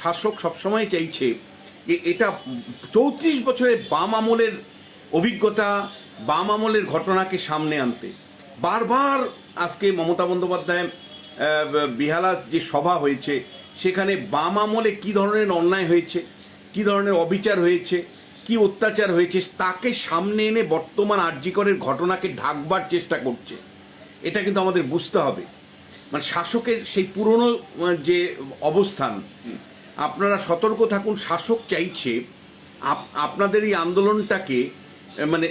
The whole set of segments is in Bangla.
শাসক সবসময় চাইছে যে এটা চৌত্রিশ বছরের বাম আমলের অভিজ্ঞতা, বাম আমলের ঘটনাকে সামনে আনতে। বারবার আজকে মমতা বন্দ্যোপাধ্যায় বিহালার যে সভা হয়েছে, সেখানে বাম আমলে কী ধরনের অন্যায় হয়েছে, কি ধরনের অবিচার হয়েছে, কি অত্যাচার হয়েছে, তাকে সামনে এনে বর্তমান আর্যিকরের ঘটনাকে ঢাকবার চেষ্টা করছে। এটা কিন্তু আমাদের বুঝতে হবে। মানে শাসকের সেই পুরনো যে অবস্থান আপনারা সতর্ক থাকুন শাসক চাইছে আপ- আপনাদের এই আন্দোলনটাকে মানে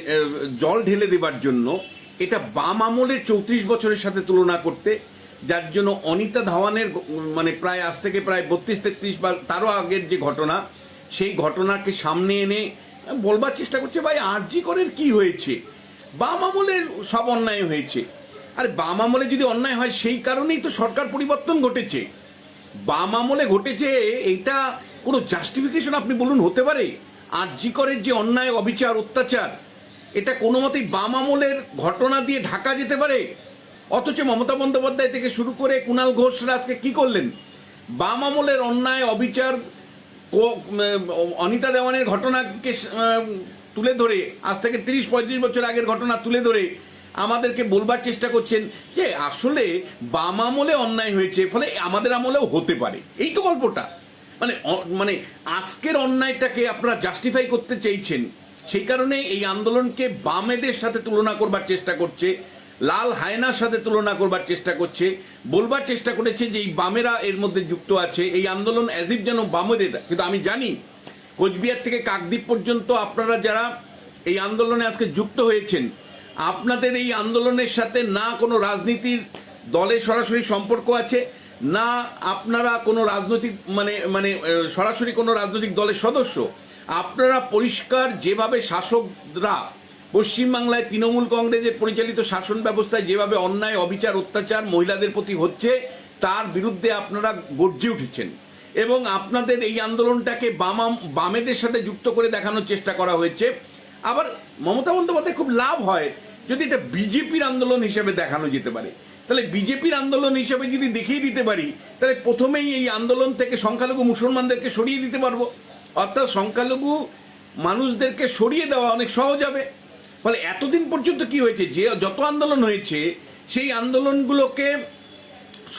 জল ঢেলে দেবার জন্য এটা বাম আমলের চৌত্রিশ বছরের সাথে তুলনা করতে যার জন্য অনিতা ধাওয়ানের মানে প্রায় আজ থেকে প্রায় বত্রিশ তেত্রিশ বা তারও আগের যে ঘটনা সেই ঘটনাকে সামনে এনে বলবার চেষ্টা করছে ভাই আরজি করের কি হয়েছে? বাম আমলের সব অন্যায় হয়েছে। আর বাম আমলে যদি অন্যায় হয়, সেই কারণেই তো সরকার পরিবর্তন ঘটেছে। বাম আমলে ঘটেছে, এটা কোনো জাস্টিফিকেশন আপনি বলুন, হতে পারে? আর জিকরের যে অন্যায়, অবিচার, অত্যাচার, এটা কোনো মতেই বাম আমলের ঘটনা দিয়ে ঢাকা যেতে পারে? অথচ মমতা বন্দ্যোপাধ্যায় থেকে শুরু করে কুণাল ঘোষরা আজকে কি করলেন? বাম আমলের অন্যায়, অবিচার অনিতা দেওয়ানের ঘটনাকে তুলে ধরে, আজ থেকে তিরিশ, পঁয়ত্রিশ বছর আগের ঘটনা তুলে ধরে আমাদেরকে বলবার চেষ্টা করছেন যে আসলে বাম আমলে অন্যায় হয়েছে, ফলে আমাদের আমলেও হতে পারে। এই তো গল্পটা। মানে মানে আজকের অন্যায়টাকে আপনারা জাস্টিফাই করতে চাইছেন, সেই কারণে এই আন্দোলনকে বামেদের সাথে তুলনা করবার চেষ্টা করছে, লাল হায়নার সাথে তুলনা করবার চেষ্টা করছে, বলবার চেষ্টা করেছে যে এই বামেরা এর মধ্যে যুক্ত আছে। এই আন্দোলন অ্যাজিব যেন বামেদের, কিন্তু আমি জানি কোচবিহার থেকে কাকদ্বীপ পর্যন্ত আপনারা যারা এই আন্দোলনে আজকে যুক্ত হয়েছেন আপনাদের এই আন্দোলনের সাথে না কোনো রাজনীতির দলের সরাসরি সম্পর্ক আছে, না আপনারা কোনো রাজনৈতিক মানে মানে সরাসরি কোনো রাজনৈতিক দলের সদস্য, আপনারা পরিষ্কার যেভাবে শাসকরা পশ্চিমবাংলায় তৃণমূল কংগ্রেসের পরিচালিত শাসন ব্যবস্থায় যেভাবে অন্যায়, অবিচার, অত্যাচার মহিলাদের প্রতি হচ্ছে, তার বিরুদ্ধে আপনারা গর্জে উঠেছেন। এবং আপনাদের এই আন্দোলনটাকে বামা, বামেদের সাথে যুক্ত করে দেখানোর চেষ্টা করা হয়েছে। আবার মমতা বন্দ্যোপাধ্যায় খুব লাভ হয় যদি এটা বিজেপির আন্দোলন হিসেবে দেখানো যেতে পারে, তাহলে বিজেপির আন্দোলন হিসেবে যদি দেখিয়ে দিতে পারি, তাহলে প্রথমেই এই আন্দোলন থেকে সংখ্যালঘু মুসলমানদেরকে সরিয়ে দিতে পারব। অর্থাৎ সংখ্যালঘু মানুষদেরকে সরিয়ে দেওয়া অনেক সহজ হবে। ফলে এতদিন পর্যন্ত কি হয়েছে? যে যত আন্দোলন হয়েছে, সেই আন্দোলনগুলোকে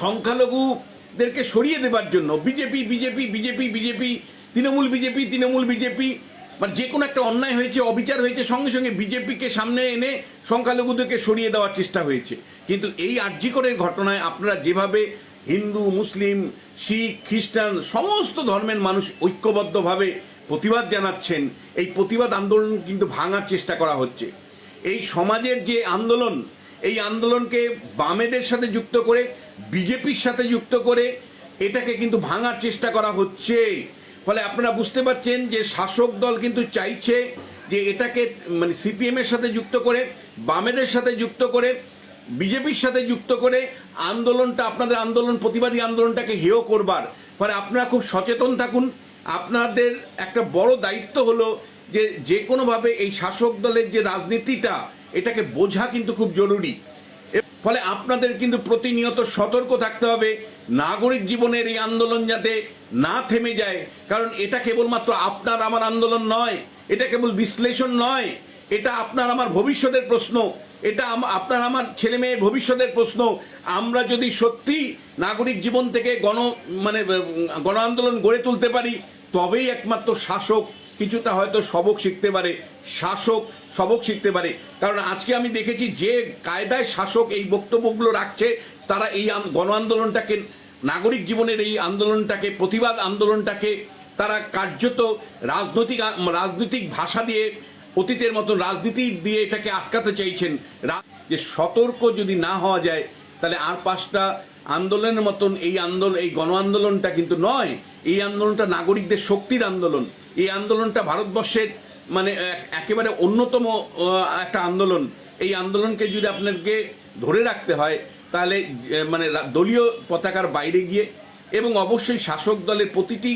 সংখ্যালঘুদেরকে সরিয়ে দেবার জন্য, BJP BJP BJP BJP, Trinamool BJP Trinamool BJP মানে যে কোনো একটা অন্যায় হয়েছে, অবিচার হয়েছে, সঙ্গে সঙ্গে বিজেপিকে সামনে এনে সংখ্যালঘুদেরকে সরিয়ে দেওয়ার চেষ্টা হয়েছে। কিন্তু এই আর্যিকরের ঘটনায় আপনারা যেভাবে হিন্দু, মুসলিম, শিখ, খ্রিস্টান, সমস্ত ধর্মের মানুষ ঐক্যবদ্ধভাবে প্রতিবাদ জানাচ্ছেন, এই প্রতিবাদ আন্দোলন কিন্তু ভাঙার চেষ্টা করা হচ্ছে। এই সমাজের যে আন্দোলন, এই আন্দোলনকে বামেদের সাথে যুক্ত করে, বিজেপির সাথে যুক্ত করে, এটাকে কিন্তু ভাঙার চেষ্টা করা হচ্ছে। ফলে আপনারা বুঝতে পারছেন যে শাসক দল কিন্তু চাইছে যে এটাকে মানে সিপিএম এর সাথে যুক্ত করে, বামেদের সাথে যুক্ত করে, বিজেপির সাথে যুক্ত করে আন্দোলনটা, আপনাদের আন্দোলন, প্রতিবাদী আন্দোলনটাকে হেয় করবার। ফলে আপনারা খুব সচেতন থাকুন। আপনাদের একটা বড় দায়িত্ব হলো যে যে কোনোভাবে এই শাসক দলের যে রাজনীতিটা, এটাকে বোঝা কিন্তু খুব জরুরি। ফলে আপনাদের কিন্তু প্রতিনিয়ত সতর্ক থাকতে হবে। নাগরিক জীবনের এই আন্দোলন যাতে না থেমে যায়, কারণ এটা কেবলমাত্র আপনার আমার আন্দোলন নয়, এটা কেবল বিশ্লেষণ নয়, এটা আপনার আমার ভবিষ্যতের প্রশ্ন, এটা আপনার আমার ছেলে মেয়ের ভবিষ্যতের প্রশ্ন। আমরা যদি সত্যি নাগরিক জীবন থেকে গণ মানে গণ আন্দোলন গড়ে তুলতে পারি, তবেই একমাত্র শাসক কিছুটা হয়তো সবক শিখতে পারে, শাসক সবক শিখতে পারে। কারণ আজকে আমি দেখেছি যে কায়দায় শাসক এই বক্তব্যগুলো রাখছে, তারা এই গণ আন্দোলনটাকে, নাগরিক জীবনের এই আন্দোলনটাকে, প্রতিবাদ আন্দোলনটাকে, তারা কার্যত রাজনৈতিক রাজনৈতিক ভাষা দিয়ে, অতীতের মতন রাজনীতি দিয়ে এটাকে আটকাতে চাইছেন। যে সতর্ক যদি না হওয়া যায়, তাহলে আর পাঁচটা আন্দোলনের মতন এই আন্দোলন এই গণ আন্দোলনটা কিন্তু নয়, এই আন্দোলনটা নাগরিকদের শক্তির আন্দোলন। এই আন্দোলনটা ভারতবর্ষের মানে একেবারে অন্যতম একটা আন্দোলন। এই আন্দোলনকে যদি আপনাকে ধরে রাখতে হয়, তাহলে মানে দলীয় পতাকার বাইরে গিয়ে এবং অবশ্যই শাসক দলের প্রতিটি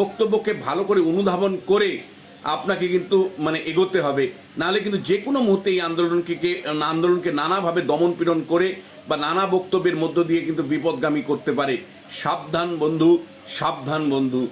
বক্তব্যকে ভালো করে অনুধাবন করে আপনাকে কিন্তু মানে এগোতে হবে। নাহলে কিন্তু যে কোনো মুহূর্তে এই আন্দোলনকে আন্দোলনকে নানাভাবে দমন পীড়ন করে বা নানা বক্তব্যের মধ্য দিয়ে কিন্তু বিপদগামী করতে পারে। সাবধান বন্ধু সাবধান বন্ধু।